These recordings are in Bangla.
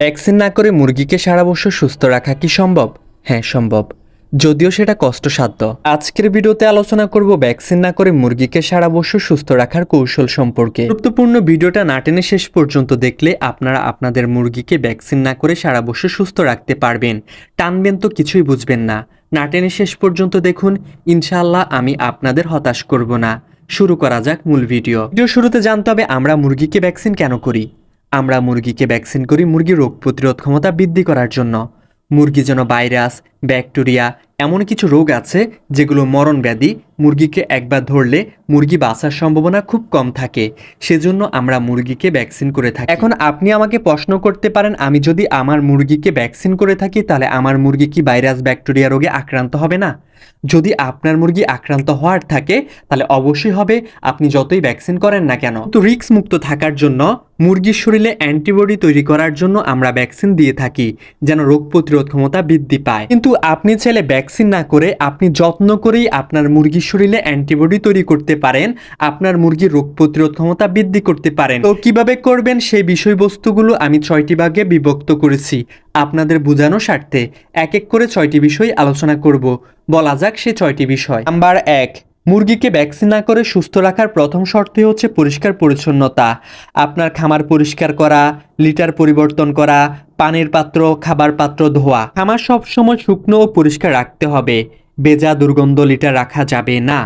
ভ্যাকসিন না করে মুরগিকে সারা বছর সুস্থ রাখা কি সম্ভব? হ্যাঁ সম্ভব। যদিও সেটা কষ্টসাধ্য। আজকের ভিডিওতে আলোচনা করব ভ্যাকসিন না করে মুরগিকে সারা বছর সুস্থ রাখার কৌশল সম্পর্কে। গুরুত্বপূর্ণ ভিডিওটা না টেনে শেষ পর্যন্ত দেখলে আপনারা আপনাদের মুরগিকে ভ্যাকসিন না করে সারা বছর সুস্থ রাখতে পারবেন। টানবেন তো কিছুই বুঝবেন না। না টেনে শেষ পর্যন্ত দেখুন, ইনশাআল্লাহ আমি আপনাদের হতাশ করব না। শুরু করা যাক মূল ভিডিও। ভিডিও শুরুতে জানতে হবে আমরা মুরগিকে ভ্যাকসিন কেন করি? আমরা মুরগিকে ভ্যাকসিন করি মুরগির রোগ প্রতিরোধ ক্ষমতা বৃদ্ধি করার জন্য। মুরগি যেন ভাইরাস ব্যাকটেরিয়া, এমন কিছু রোগ আছে যেগুলো মরণ ব্যাধি, মুরগিকে একবার ধরলে মুরগি বাঁচার সম্ভাবনা খুব কম থাকে। সেজন্য আমরা মুরগিকে ভ্যাকসিন করে থাকি। এখন আপনি আমাকে প্রশ্ন করতে পারেন, আমি যদি আমার মুরগিকে ভ্যাকসিন করে থাকি, তাহলে আমার মুরগি কি ভাইরাস, ব্যাকটেরিয়া রোগে আক্রান্ত হবে না? যদি আপনার মুরগি আক্রান্ত হওয়ার থাকে, তাহলে অবশ্যই হবে, আপনি যতই ভ্যাকসিন করেন না কেন। তো রিস্ক মুক্ত থাকার জন্য, মুরগির শরীরে অ্যান্টিবডি তৈরি করার জন্য আমরা ভ্যাকসিন দিয়ে থাকি, যেন রোগ প্রতিরোধ ক্ষমতা বৃদ্ধি পায়। কিন্তু আপনি ছেলে ভ্যাকসিন না করে আপনি যত্ন করেই আপনার মুরগির শরীরে অ্যান্টিবডি তৈরি করতে পারেন, আপনার মুরগির রোগ প্রতিরোধ ক্ষমতা বৃদ্ধি করতে পারেন। তো কীভাবে করবেন সেই বিষয়বস্তুগুলো আমি ছয়টি ভাগে বিভক্ত করেছি, আপনাদের বোঝানো স্বার্থে। এক এক করে ছয়টি বিষয় আলোচনা করব, বলা যাক সে ছয়টি বিষয়। নাম্বার এক মুরগিকে ভ্যাকসিন না করে সুস্থ রাখার প্রথম শর্তই হচ্ছে পরিষ্কার পরিচ্ছন্নতা। আপনার খামার পরিষ্কার করা, লিটার পরিবর্তন করা, পানির পাত্র, খাবার পাত্র ধোয়া। খামার সবসময় শুকনো ও পরিষ্কার রাখতে হবে। বেজা দুর্গন্ধ লিটার রাখা যাবে না।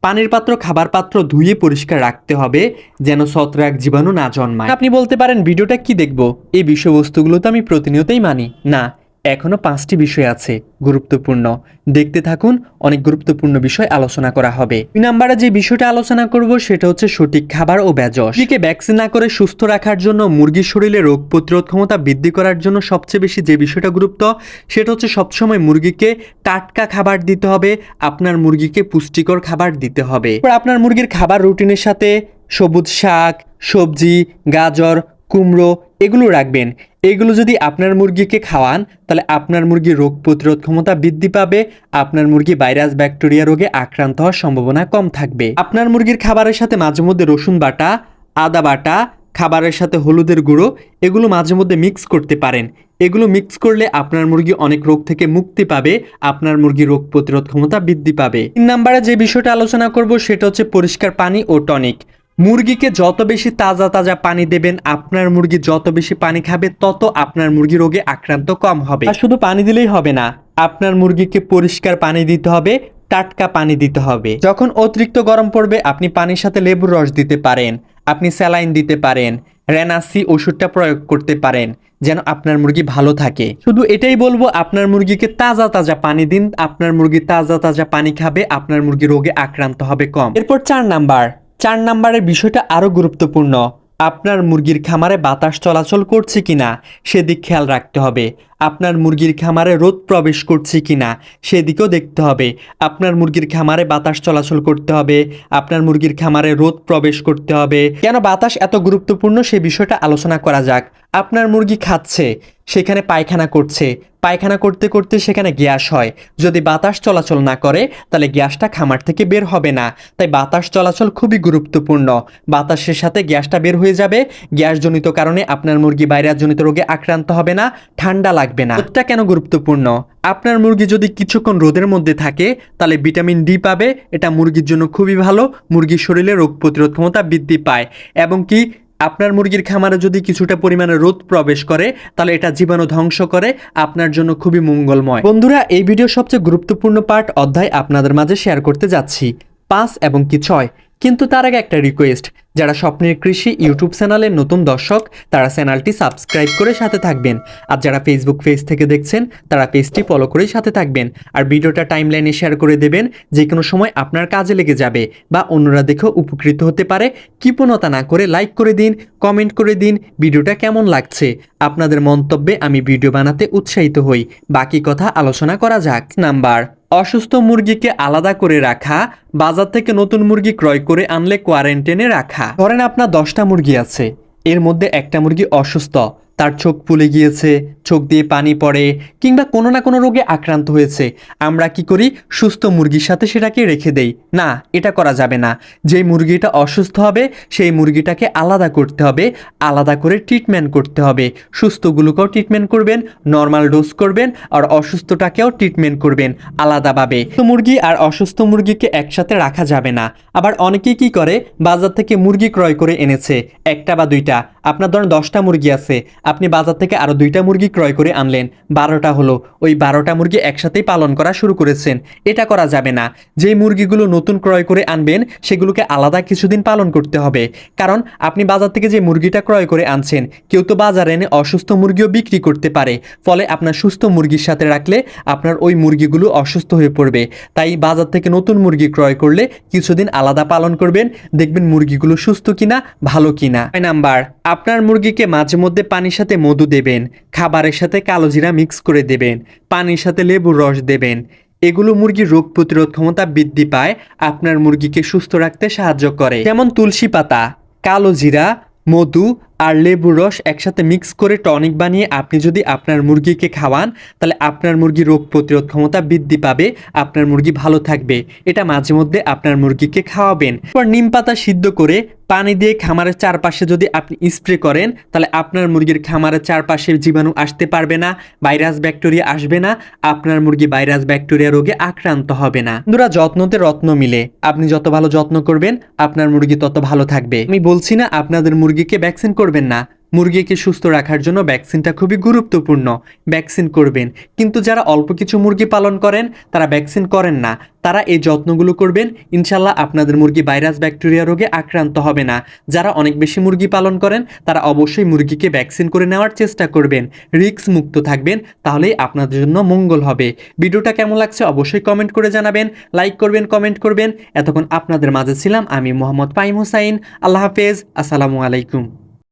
পানির পাত্র, খাবার পাত্র ধুয়ে পরিষ্কার রাখতে হবে, যেন ছত্রাক জীবাণু না জন্মায়। আপনি বলতে পারেন, ভিডিওটা কি দেখব? এই বিষয়বস্তুগুলো তো আমি প্রতিনিয়তই মানি। না এখনও পাঁচটি বিষয় আছে গুরুত্বপূর্ণ। দেখতে থাকুন, অনেক গুরুত্বপূর্ণ বিষয় আলোচনা করা হবে। দুই নাম্বারে যে বিষয়টা আলোচনা করব, সেটা হচ্ছে সঠিক খাবার ও ব্যাজস। মুরগিকে ভ্যাকসিন না করে সুস্থ রাখার জন্য মুরগির শরীরে রোগ প্রতিরোধ ক্ষমতা বৃদ্ধি করার জন্য সবচেয়ে বেশি যে বিষয়টা গুরুত্ব, সেটা হচ্ছে সবসময় মুরগিকে টাটকা খাবার দিতে হবে, আপনার মুরগিকে পুষ্টিকর খাবার দিতে হবে। আপনার মুরগির খাবার রুটিনের সাথে সবুজ শাক, সবজি, গাজর কুমড়ো, এগুলো রাখবেন। এগুলো যদি আপনার মুরগিকে খাওয়ান, তাহলে আপনার মুরগির রোগ প্রতিরোধ ক্ষমতা বৃদ্ধি পাবে, আপনার মুরগি ভাইরাস, ব্যাকটেরিয়া রোগে আক্রান্ত হওয়ার সম্ভাবনা কম থাকবে। আপনার মুরগির খাবারের সাথে মাঝে মধ্যে রসুন বাটা, আদা বাটা, খাবারের সাথে হলুদের গুঁড়ো, এগুলো মাঝে মধ্যে মিক্স করতে পারেন। এগুলো মিক্স করলে আপনার মুরগি অনেক রোগ থেকে মুক্তি পাবে, আপনার মুরগি রোগ প্রতিরোধ ক্ষমতা বৃদ্ধি পাবে। তিন নম্বরে যে বিষয়টা আলোচনা করব, সেটা হচ্ছে পরিষ্কার পানি ও টনিক। মুরগিকে যত বেশি তাজা তাজা পানি দেবেন, আপনার মুরগি যত বেশি পানি খাবে, তত আপনার মুরগি রোগে আক্রান্ত কম হবে। আর শুধু পানি দিলেই হবে না, আপনার মুরগিকে পরিষ্কার পানি দিতে হবে, টাটকা পানি দিতে হবে। যখন অতিরিক্ত গরম পড়বে, আপনি পানির সাথে লেবুর রস দিতে পারেন, আপনি স্যালাইন দিতে পারেন, রেনাসি ওষুধটা প্রয়োগ করতে পারেন, যেন আপনার মুরগি ভালো থাকে। শুধু এটাই বলব, আপনার মুরগিকে তাজা তাজা পানি দিন, আপনার মুরগি তাজা তাজা পানি খাবে, আপনার মুরগি রোগে আক্রান্ত হবে কম। এরপর চার নাম্বার চার নাম্বারের বিষয়টা আরও গুরুত্বপূর্ণ। আপনার মুরগির খামারে বাতাস চলাচল করছে কিনা, সেদিক খেয়াল রাখতে হবে। আপনার মুরগির খামারে রোদ প্রবেশ করছে কি না সেদিকেও দেখতে হবে। আপনার মুরগির খামারে বাতাস চলাচল করতে হবে। আপনার মুরগির খামারে রোদ প্রবেশ করতে হবে। কেন বাতাস এত গুরুত্বপূর্ণ সে বিষয়টা আলোচনা করা যাক। আপনার মুরগি খাচ্ছে, সেখানে পায়খানা করছে। পায়খানা করতে করতে সেখানে গ্যাস হয়। যদি বাতাস চলাচল না করে, তাহলে গ্যাসটা খামার থেকে বের হবে না। তাই বাতাস চলাচল খুবই গুরুত্বপূর্ণ। বাতাসের সাথে গ্যাসটা বের হয়ে যাবে। গ্যাসজনিত কারণে আপনার মুরগি ভাইরাসজনিত রোগে আক্রান্ত হবে না। ঠান্ডা লাগবে। না। রোদটা কেন গুরুত্বপূর্ণ? আপনার মুরগি যদি কিছুক্ষণ রোদের মধ্যে থাকে, তাহলে ভিটামিন ডি পাবে। এটা মুরগির জন্য খুবই ভালো। মুরগির শরীরে রোগ প্রতিরোধ ক্ষমতা বৃদ্ধি পায়। এবং কি, আপনার মুরগির খামারে যদি কিছুটা পরিমাণে রোদ প্রবেশ করে, তাহলে এটা জীবাণু ধ্বংস করে। আপনার জন্য খুবই মঙ্গলময়। বন্ধুরা, এই ভিডিও সবচেয়ে গুরুত্বপূর্ণ পার্ট অধ্যায় আপনাদের মাঝে শেয়ার করতে যাচ্ছি। পাঁচ এবং কি ছয়। কিন্তু তার আগে একটা রিকোয়েস্ট যারা স্বপ্নের কৃষি ইউটিউব চ্যানেলের নতুন দর্শক, তারা চ্যানেলটি সাবস্ক্রাইব করে সাথে থাকবেন। আর যারা ফেসবুক পেজ থেকে দেখছেন, তারা পেজটি ফলো করেই সাথে থাকবেন। আর ভিডিওটা টাইমলাইনে শেয়ার করে দেবেন যে কোনো সময় আপনার কাজে লেগে যাবে, বা অন্যরা দেখেও উপকৃত হতে পারে। কৃপণতা না করে লাইক করে দিন কমেন্ট করে দিন, ভিডিওটা কেমন লাগছে? আপনাদের মন্তব্যে আমি ভিডিও বানাতে উৎসাহিত হই। বাকি কথা আলোচনা করা যাক। নাম্বার অসুস্থ মুরগিকে আলাদা করে রাখা, বাজার থেকে নতুন মুরগি ক্রয় করে আনলে কোয়ারেন্টাইনে রাখা। ধরেন আপনার দশটা মুরগি আছে, এর মধ্যে একটা মুরগি অসুস্থ, তার চোখ ফুলে গিয়েছে চোখ দিয়ে পানি পড়ে কিংবা কোনো না কোনো রোগে আক্রান্ত হয়েছে। আমরা কি করি? সুস্থ মুরগির সাথে সেটাকে রেখে দেই। না, এটা করা যাবে না। যে মুরগিটা অসুস্থ হবে, সেই মুরগিটাকে আলাদা করতে হবে, আলাদা করে ট্রিটমেন্ট করতে হবে। সুস্থগুলোকেও ট্রিটমেন্ট করবেন নর্মাল ডোজ করবেন, আর অসুস্থটাকেও ট্রিটমেন্ট করবেন আলাদাভাবে। মুরগি আর অসুস্থ মুরগিকে একসাথে রাখা যাবে না। আবার অনেকেই কি করে? বাজার থেকে মুরগি ক্রয় করে এনেছে, একটা বা দুইটা। আপনার ধরেন দশটা মুরগি আছে। আপনি বাজার থেকে আরও দুইটা মুরগি ক্রয় করে আনলেন। বারোটা হলো। ওই বারোটা মুরগি একসাথেই পালন করা শুরু করেছেন। এটা করা যাবে না। যেই মুরগিগুলো নতুন ক্রয় করে আনবেন, সেগুলোকে আলাদা কিছুদিন পালন করতে হবে। কারণ আপনি বাজার থেকে যে মুরগিটা ক্রয় করে আনছেন, কেউ তো বাজারে এনে অসুস্থ মুরগিও বিক্রি করতে পারে। ফলে আপনার সুস্থ মুরগির সাথে রাখলে আপনার ওই মুরগিগুলো অসুস্থ হয়ে পড়বে। তাই বাজার থেকে নতুন মুরগি ক্রয় করলে কিছুদিন আলাদা পালন করবেন। দেখবেন মুরগিগুলো সুস্থ কিনা, ভালো কিনা। নাম্বার, আপনার মুরগিকে মাঝে মধ্যে পানির সাথে মধু দেবেন। খাবারের সাথে কালো জিরা মিক্স করে দেবেন, পানির সাথে লেবুর রস দেবেন। এগুলো মুরগির রোগ প্রতিরোধ ক্ষমতা বৃদ্ধি পায়, আপনার মুরগিকে সুস্থ রাখতে সাহায্য করে। যেমন তুলসী পাতা, কালো জিরা, মধু আর লেবুর রস একসাথে মিক্স করে টনিক বানিয়ে আপনি যদি আপনার মুরগিকে খাওয়ান, তাহলে আপনার মুরগির রোগ প্রতিরোধ ক্ষমতা বৃদ্ধি পাবে, আপনার মুরগি ভালো থাকবে। এটা মাঝে মধ্যে আপনার মুরগিকে খাওয়াবেন। এরপর নিম পাতা সিদ্ধ করে পানি দিয়ে খামারের চারপাশে যদি আপনি স্প্রে করেন, তাহলে আপনার মুরগির খামারের চারপাশে জীবাণু আসতে পারবে না, ভাইরাস ব্যাকটেরিয়া আসবে না, আপনার মুরগি ভাইরাস ব্যাকটেরিয়া রোগে আক্রান্ত হবে না। বন্ধুরা, যত্নতে রত্ন মিলে। আপনি যত ভালো যত্ন করবেন, আপনার মুরগি তত ভালো থাকবে। আমি বলছি না আপনাদের মুরগিকে ভ্যাকসিন করবেন না। মুরগিকে সুস্থ রাখার জন্য ভ্যাকসিনটা খুবই গুরুত্বপূর্ণ। ভ্যাকসিন করবেন। কিন্তু যারা অল্প কিছু মুরগি পালন করেন, তারা ভ্যাকসিন করেন না। তারা এই যত্নগুলো করবেন। ইনশাল্লাহ আপনাদের মুরগি ভাইরাস, ব্যাকটেরিয়া রোগে আক্রান্ত হবে না। যারা অনেক বেশি মুরগি পালন করেন, তারা অবশ্যই মুরগিকে ভ্যাকসিন করে নেওয়ার চেষ্টা করবেন। রিস্ক মুক্ত থাকবেন, তাহলেই আপনাদের জন্য মঙ্গল হবে। ভিডিওটা কেমন লাগছে অবশ্যই কমেন্ট করে জানাবেন। লাইক করবেন, কমেন্ট করবেন। এতক্ষণ আপনাদের মাঝে ছিলাম আমি মোহাম্মদ পাইম হুসাইন। আল্লাহ হাফেজ। আসসালামু আলাইকুম।